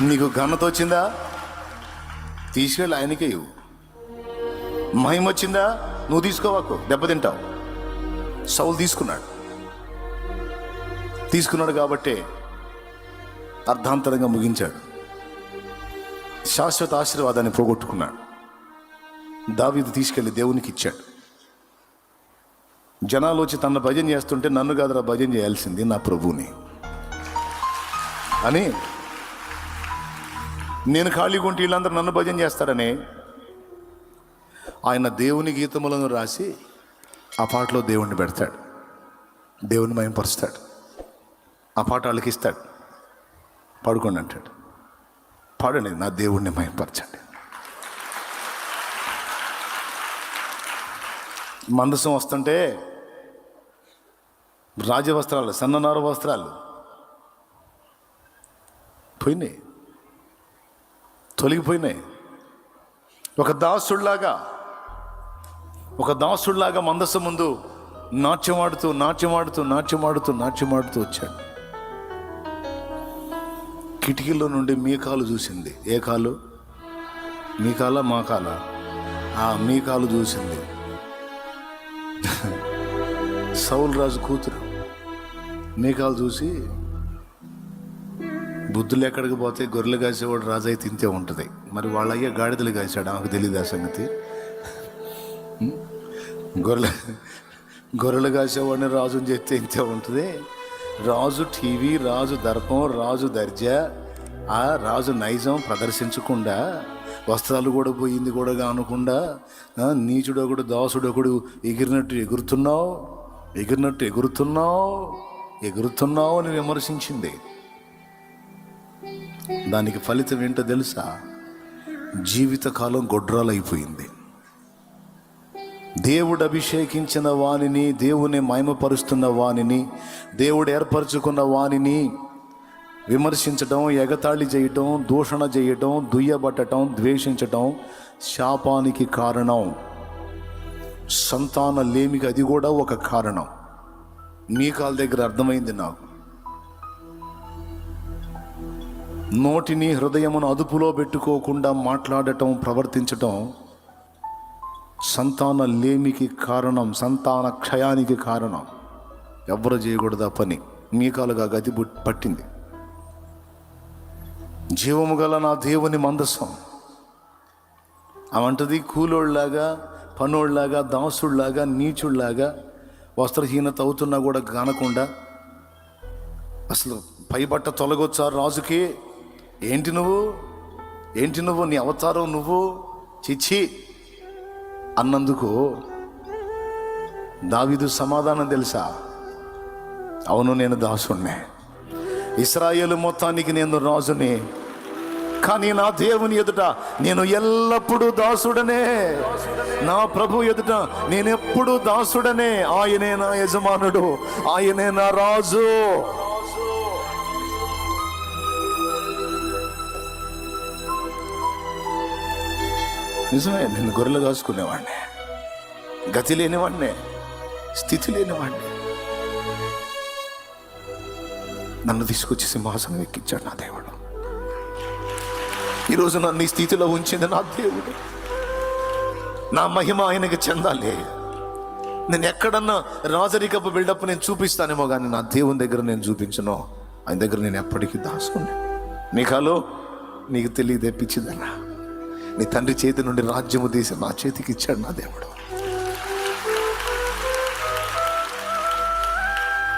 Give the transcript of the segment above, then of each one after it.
నీకు ఘనత వచ్చిందా? తీసుకెళ్ళి ఆయనకే ఇవ్వు. మహిమ వచ్చిందా? నువ్వు తీసుకోవాకు దెబ్బతింటావు సౌలు తీసుకున్నాడు. తీసుకున్నాడు కాబట్టే అర్ధాంతరంగా ముగించాడు. శాశ్వత ఆశీర్వాదాన్ని పోగొట్టుకున్నాడు. దావీదు తీసుకెళ్ళి దేవునికి ఇచ్చాడు. జనాలు వచ్చి తన భజన చేస్తుంటే నన్ను కాదురా భజన చేయాల్సింది నా ప్రభువుని. అని నేను ఖాళీగా ఉంటే వీళ్ళందరూ నన్ను భజన చేస్తారని ఆయన దేవుని గీతములను రాసి ఆ పాటలో దేవుణ్ణి పెడతాడు. దేవుని మయంపరుస్తాడు. ఆ పాట వాళ్ళకి ఇస్తాడు. పాడుకోండి అంటాడు. పాడండి నా దేవుణ్ణి మయంపరచండి. మందసం వస్తుంటే రాజవస్త్రాలు సన్ననార వస్త్రాలు పోయినాయి. తొలగిపోయినాయి. ఒక దాసుడిలాగా ఒక దాసుడిలాగా మందస్సు ముందు నాట్యమాడుతూ నాట్యమాడుతూ నాట్యమాడుతూ నాట్యమాడుతూ వచ్చాడు. కిటికీలో నుండి మీ కాలు చూసింది. ఏ కాలు? మీ కాల మా కాల? ఆ మీ కాలు చూసింది. సౌల్ రాజు కూతురు. మీ కాలు చూసి బుద్ధులు ఎక్కడికి పోతే గొర్రెలు కాసేవాడు రాజు అయితే తింతే ఉంటుంది. మరి వాళ్ళ అయ్యే గాడిదలు కాసాడు ఆమెకు తెలియదు ఆ సంగతి. ఉం? గొర్రెలు గొర్రెలు కాసేవాడిని రాజుని చెప్తే ఇంతే ఉంటుంది. రాజు టీవీ రాజు దర్పం రాజు దర్జా ఆ రాజు నైజం ప్రదర్శించకుండా వస్త్రాలు కూడా పోయింది కూడా కానకుండా ఒకడు నీచుడొకడు దాసుడొకడు ఎగిరినట్టు ఎగురుతున్నావు ఎగిరినట్టు ఎగురుతున్నావు ఎగురుతున్నావు అని విమర్శించింది. దానికి ఫలితం ఏంటో తెలుసా? జీవితకాలం గొడ్రాలైపోయింది. దేవుడు అభిషేకించిన వానిని దేవుని మయమపరుస్తున్న వానిని దేవుడు ఏర్పరచుకున్న వానిని విమర్శించటం ఎగతాళి చేయటం దూషణ చేయటం దుయ్యబట్టటం ద్వేషించటం శాపానికి కారణం. సంతాన లేమికి అది కూడా ఒక కారణం. మీ కాల దగ్గర అర్థమైంది నాకు. నోటిని హృదయమును అదుపులో పెట్టుకోకుండా మాట్లాడటం ప్రవర్తించటం సంతాన లేమికి కారణం సంతాన క్షయానికి కారణం. ఎవరు చేయకూడదు ఆ పని. మీకాలుగా గతి పట్టింది. జీవము గల నా దేవుని మందసం. అవంటది కూలోళ్ళలాగా పనోళ్ళలాగా దాసుడిలాగా నీచుడిలాగా వస్త్రహీనత అవుతున్నా కూడా కానకుండా అసలు పైబట్ట తొలగొచ్చారు రాజుకి. ఏంటి నువ్వు? ఏంటి నువ్వు? నీ అవతారం నువ్వు? చిచ్చి. అన్నందుకు దావిదు సమాధానం తెలుసా? అవును నేను దాసుణ్ణే. ఇస్రాయేల్ మొత్తానికి నేను రాజుని. కానీ నా దేవుని ఎదుట నేను ఎల్లప్పుడూ దాసుడనే. నా ప్రభు ఎదుట నేనెప్పుడు దాసుడనే. ఆయనే నా యజమానుడు. ఆయనే నా రాజు. నిజమే నేను గొర్రెలు కాసుకునేవాడిని గతి లేనివాడినే స్థితి లేనివాడిని. నన్ను తీసుకొచ్చి సింహాసనం ఎక్కించాడు నా దేవుడు. ఈరోజు నన్ను ఈ స్థితిలో ఉంచింది నా దేవుడు. నా మహిమ ఆయనకి చెందాలి. నేను ఎక్కడన్నా రాజరికపు బిల్డప్ నేను చూపిస్తానేమో కానీ నా దేవుని దగ్గర నేను చూపించను. ఆయన దగ్గర నేను ఎప్పటికీ దాచుకున్నాను నీకు హలో నీకు తెలియదే పిచ్చిదన్నా. నీ తండ్రి చేతి నుండి రాజ్యము తీసి నా చేతికి ఇచ్చాడు నా దేవుడు.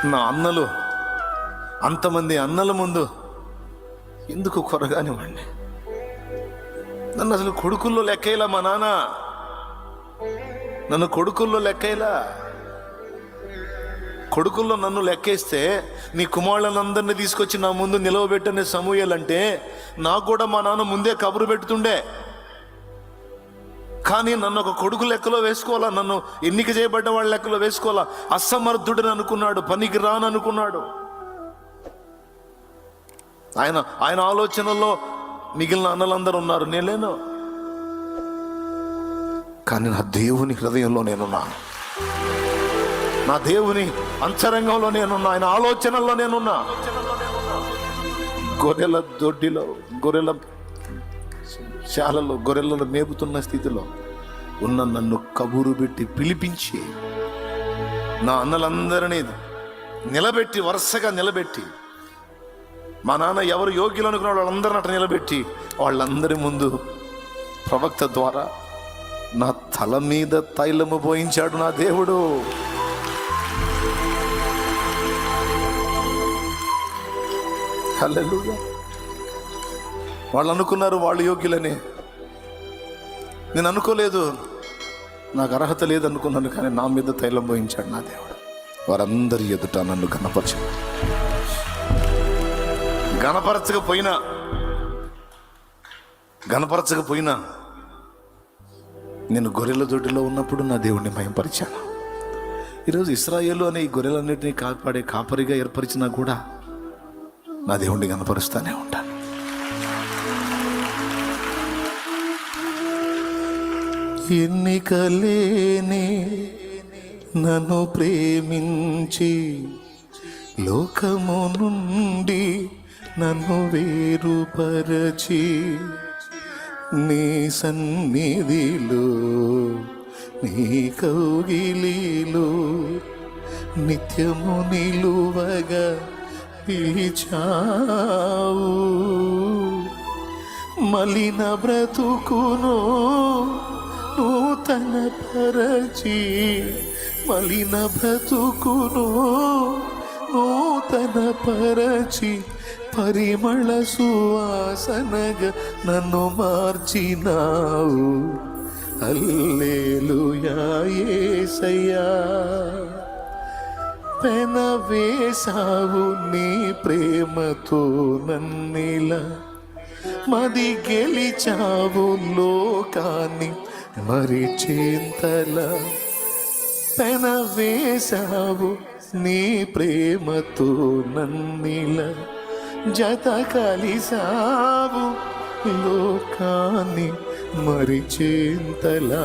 నా అన్నలు అంతమంది అన్నల ముందు ఎందుకు కొరగానివ్వండి నన్ను అసలు కొడుకుల్లో లెక్కేలా మా నాన్న? నన్ను కొడుకుల్లో లెక్కేలా? కొడుకుల్లో నన్ను లెక్కేస్తే నీ కుమారులందరినీ తీసుకొచ్చి నా ముందు నిలవబెట్టనే సమూహాలంటే నాకు కూడా మా నాన్న ముందే కబురు పెడుతుండే. కానీ నన్ను ఒక కొడుకు లెక్కలో వేసుకోవాలా? నన్ను ఎన్నిక చేయబడ్డ వాళ్ళ లెక్కలో వేసుకోవాలా? అసమర్థుడని అనుకున్నాడు పనికి రాను అనుకున్నాడు. ఆయన ఆయన ఆలోచనలో మిగిలిన అన్నలందరూ ఉన్నారు. నేను లేను. కానీ నా దేవుని హృదయంలో నేనున్నాను. నా దేవుని అంతరంగంలో నేనున్నా. ఆయన ఆలోచనల్లో నేనున్నా. గొర్రెల దొడ్డిలో గొర్రెల శాలలో గొర్రెలను మేపుతున్న స్థితిలో ఉన్న నన్ను కబురు పెట్టి పిలిపించి నా అన్నలందరినీ నిలబెట్టి వరుసగా నిలబెట్టి మా నాన్న ఎవరు యోగ్యులు అనుకున్న వాళ్ళందరిని అట్లా నిలబెట్టి వాళ్ళందరి ముందు ప్రవక్త ద్వారా నా తల మీద తైలము పోయించాడు నా దేవుడు. హల్లెలూయా. వాళ్ళు అనుకున్నారు వాళ్ళు యోగ్యులని. నేను అనుకోలేదు. నాకు అర్హత లేదు అనుకున్నాను కానీ నా మీద తైలం పోయించాడు నా దేవుడు. వారందరి ఎదుట నన్ను కనపరచాడు గణపరచకపోయినా గణపరచకపోయినా నేను గొర్రెల దొడ్డిలో ఉన్నప్పుడు నా దేవుడిని భయంపరిచాను ఈరోజు ఇస్రాయేలు అనే ఈ గొర్రెలన్నింటినీ కాపాడే కాపరిగా ఏర్పరిచినా కూడా నా దేవుణ్ణి కనపరుస్తూనే ఉంటాను ఎన్నికలేని నన్ను ప్రేమించి లోకము నుండి నన్ను వేరుపరచి నీ సన్నిధిలో నీ కౌగిలిలో నిత్యము నిలువగా పిలిచావు. మలిన బ్రతుకును నూతన పరచి మలిన బ్రతుకును నూతన పరచి పరిమళ సువాసనగ నన్ను మార్చినావు. అల్లేలుయా యేసయ్యా పెన నీ ప్రేమతో నన్నిలా. మది గెలిచావు లోకాన్ని మరి చింతల పెన వేశావు నీ ప్రేమతో నన్నిల జత కలిసావు లోకాన్ని మరి చింతలా